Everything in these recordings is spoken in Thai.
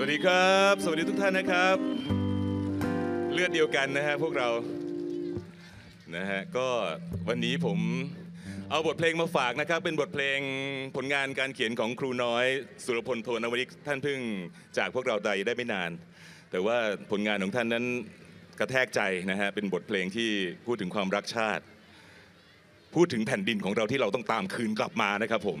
สวัสดีครับ สวัสดีทุกท่านนะครับ เลือดเดียวกันนะฮะพวกเรานะฮะก็วันนี้ผมเอาบทเพลงมาฝากนะครับ เป็นบทเพลงผลงานการเขียนของครูน้อย สุรพลโทนวริกท่านเพิ่งจากพวกเราไปได้ไม่นาน แต่ว่าผลงานของท่านนั้นกระแทกใจนะฮะเป็นบทเพลงที่พูดถึงความรักชาติ พูดถึงแผ่นดินของเราที่เราต้องตามคืนกลับมานะครับผม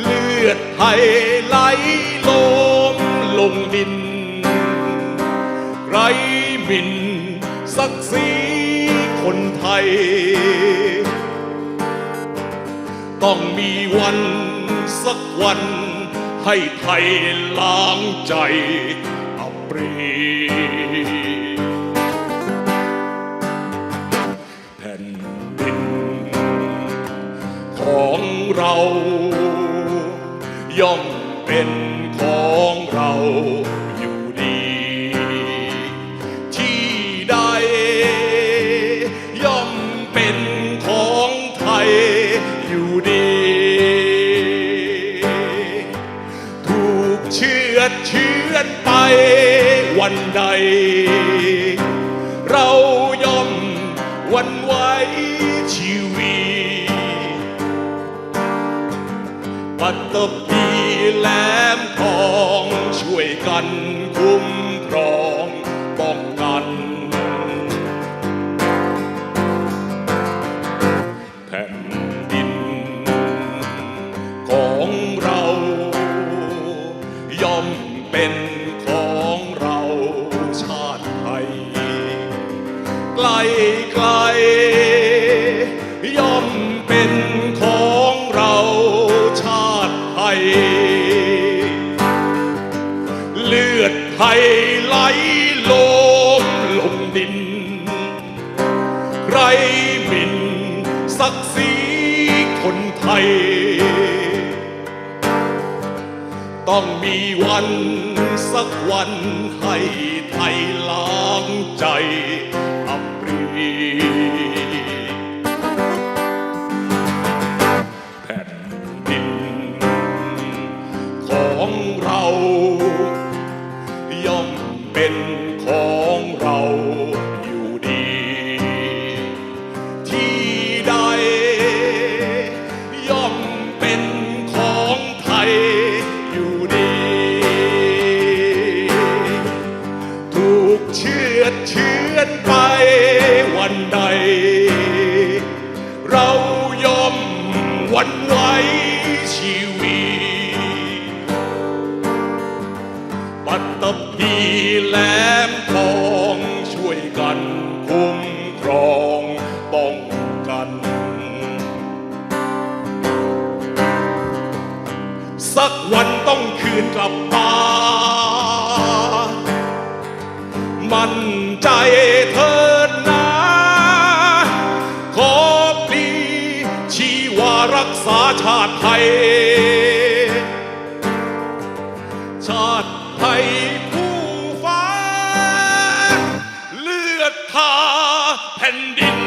เลือดไทยไหลลงลงดิน ไรหมินศักดิ์ศรีคนไทย ต้องมีวันสักวันให้ไทยล้างใจอับปรี ย่อมเป็นของเราอยู่ดี ที่ใด ย่อมเป็นของไทยอยู่ดี ถูกเชือดเชือนไปวันใด ปัตตภีแหลมทองช่วยกันคุ้มครองป้องกัน แผ่นดินของเราย่อมเป็นของเราชาติไทย ไกลไกล คนไทย ต้องมีวันสักวันให้ไทยล้างใจอับปรีแผ่นดินของเราย่อมเป็น ดีแหลมทองช่วยกันคุ้มครองป้องกัน สักวันต้องคืนกลับมามั่นใจเถิดนะขอปลีชีวารักษาชาติไทย เลือดทาแผ่นดิน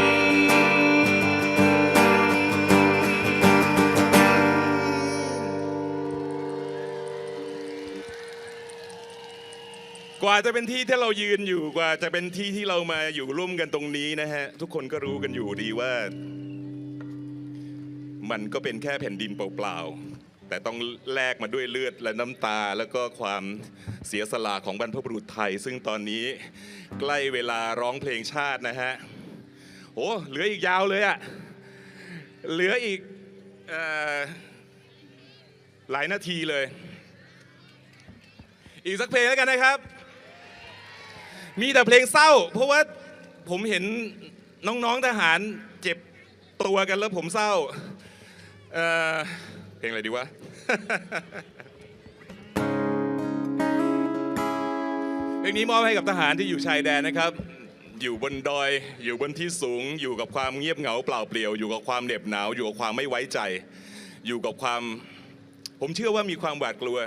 กว่าจะเป็นที่ที่เรายืนอยู่กว่าจะเป็นที่ที่เรามาอยู่ร่วมกันตรงนี้นะฮะ ทุกคนก็รู้กันอยู่ดีว่า มันก็เป็นแค่แผ่นดินเปล่าๆ แต่ต้องแลกมาด้วยเลือดและน้ำตา แล้วก็ความเสียสละของบรรพบุรุษไทย ซึ่งตอนนี้ใกล้เวลาร้องเพลงชาตินะฮะโอ้เหลืออีกยาวเลยอะเหลืออีกออหลายนาทีเลย อีกสักเพลงแล้วกันนะครับ มีแต่เพลงเศร้า เพราะว่าผมเห็นน้องๆทหารเจ็บตัวกันแล้วผมเศร้า เพลงอะไรดีวะ เพลงนี้มอบให้กับทหารที่อยู่ชายแดนนะครับ อยู่บนดอย อยู่บนที่สูง อยู่กับความเงียบเหงาเปล่าเปลี่ยว อยู่กับความเหน็บหนาว อยู่กับความไม่ไว้ใจ อยู่กับความ ผมเชื่อว่ามีความหวาดกลัว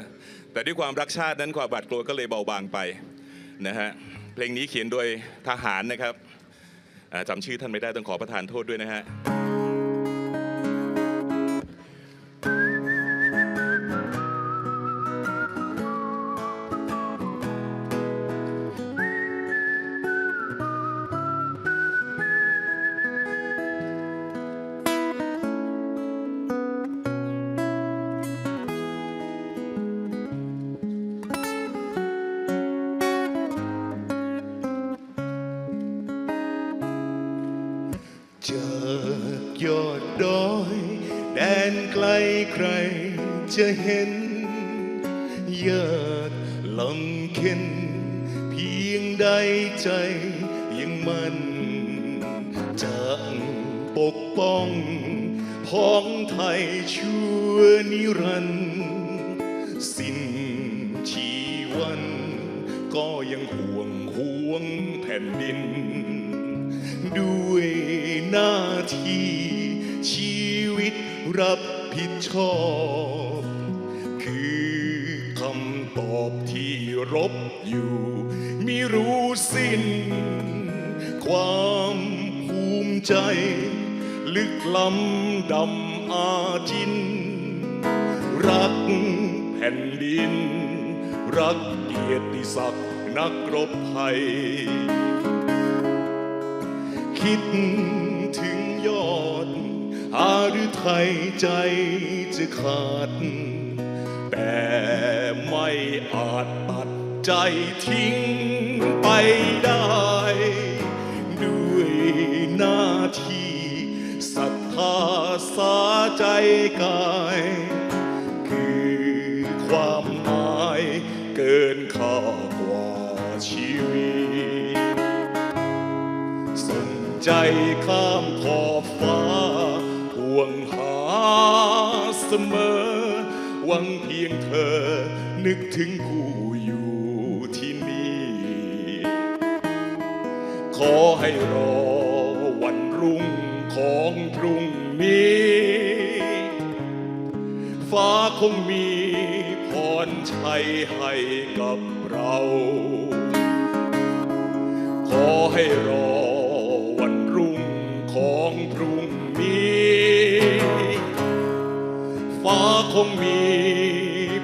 แต่ด้วยความรักชาตินั้นความหวาดกลัวก็เลยเบาบางไปนะฮะ เพลงนี้เขียนโดยทหารนะครับจำชื่อท่านไม่ได้ต้องขอประทานโทษด้วยนะฮะ ยอดดอย แดนไกลใครจะเห็นยากลำเข็นเพียงใดใจยังมันจะปกป้องพ้องไทยชั่วนิรันดร์สิ้นชีวัน ก็ยังห่วงห่วงแผ่นดิน ด้วยหน้าที่ชีวิตรับผิดชอบ คือคำตอบที่รบอยู่มิรู้สิ้น ความภูมิใจ ลึกล้ำดำอาจิน รักแผ่นดิน รักเกียรติศักดิ์นักรบไทย คิดถึงยอด อาหรือไทยใจจะขาด แต่ไม่อาจตัดใจทิ้งไปได้ ด้วยหน้าที่ศรัทธาสาใจกาย คือความหมายเกินค่ากว่าชีวิต ใจข้ามขอบฟ้าห่วงหาเสมอ หวังเพียงเธอ นึกถึงผู้อยู่ที่นี่ ขอให้รอวันรุ่งของพรุ่งนี้ ฟ้าคงมีพรชัยให้กับเรา ขอให้รอ คงมี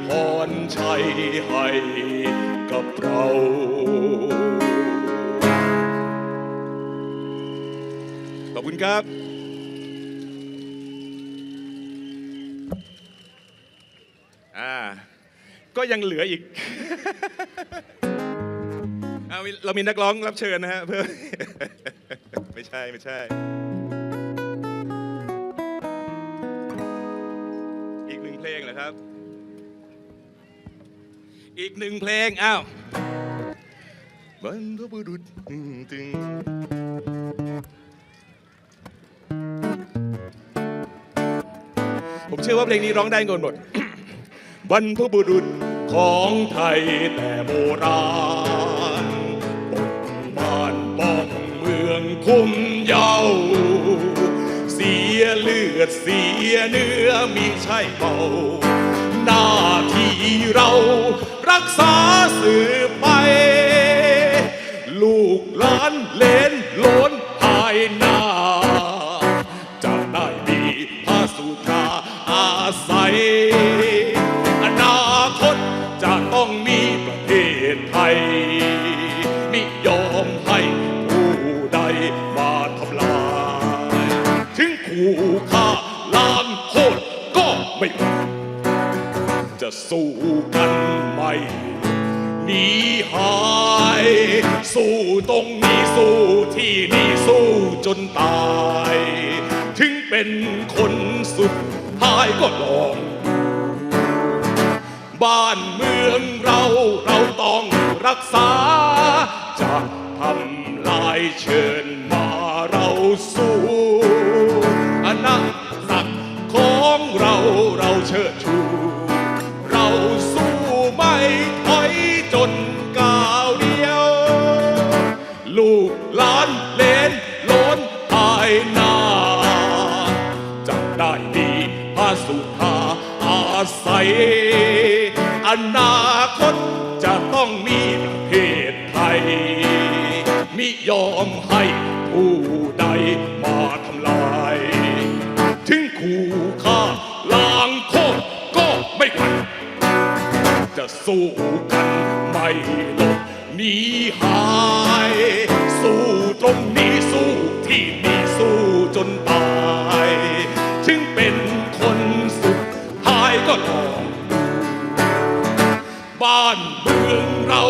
พรชัยให้กับเราขอบคุณครับ อ่า ก็ยังเหลืออีก เรามีนักร้องรับเชิญนะฮะเพื่อไม่ใช่ ไม่ใช่ ลงเหรอครับ อีกหนึ่งเพลง อ้าวบรรพบุรุษตึงตึงผมเชื่อว่าเพลงนี้ร้องได้กันหมด บรรพบุรุษของไทยแต่โบราณปกบ้านป้องเมืองคุ้มเยาว์เสีย เลือดเสียเนื้อมีใช่เบาหน้าที่เรารักษาสืบไป ลูกหลานเลนโล ล้างโคตรก็ไม่หวั่นจะสู้กันไม่หนีหาย สู้ตรงนี้สู้ที่นี่สู้จนตาย ถึงเป็นคนสุดท้ายก็ลอง บ้านเมืองเราเราต้องรักษา จะทำลายเชิญมาเราสู้ น้าจะได้ดีพาสุธาอาศัย อนาคตจะต้องมีประเทศไทย มิยอมให้ผู้ใดมาทำลาย ถึงขู่ฆ่าล้างโคตรก็ไม่พัน จะสู้กันไม่หลบหนีหาย สู้ตรงนี้สู้ที่านเมืองเรา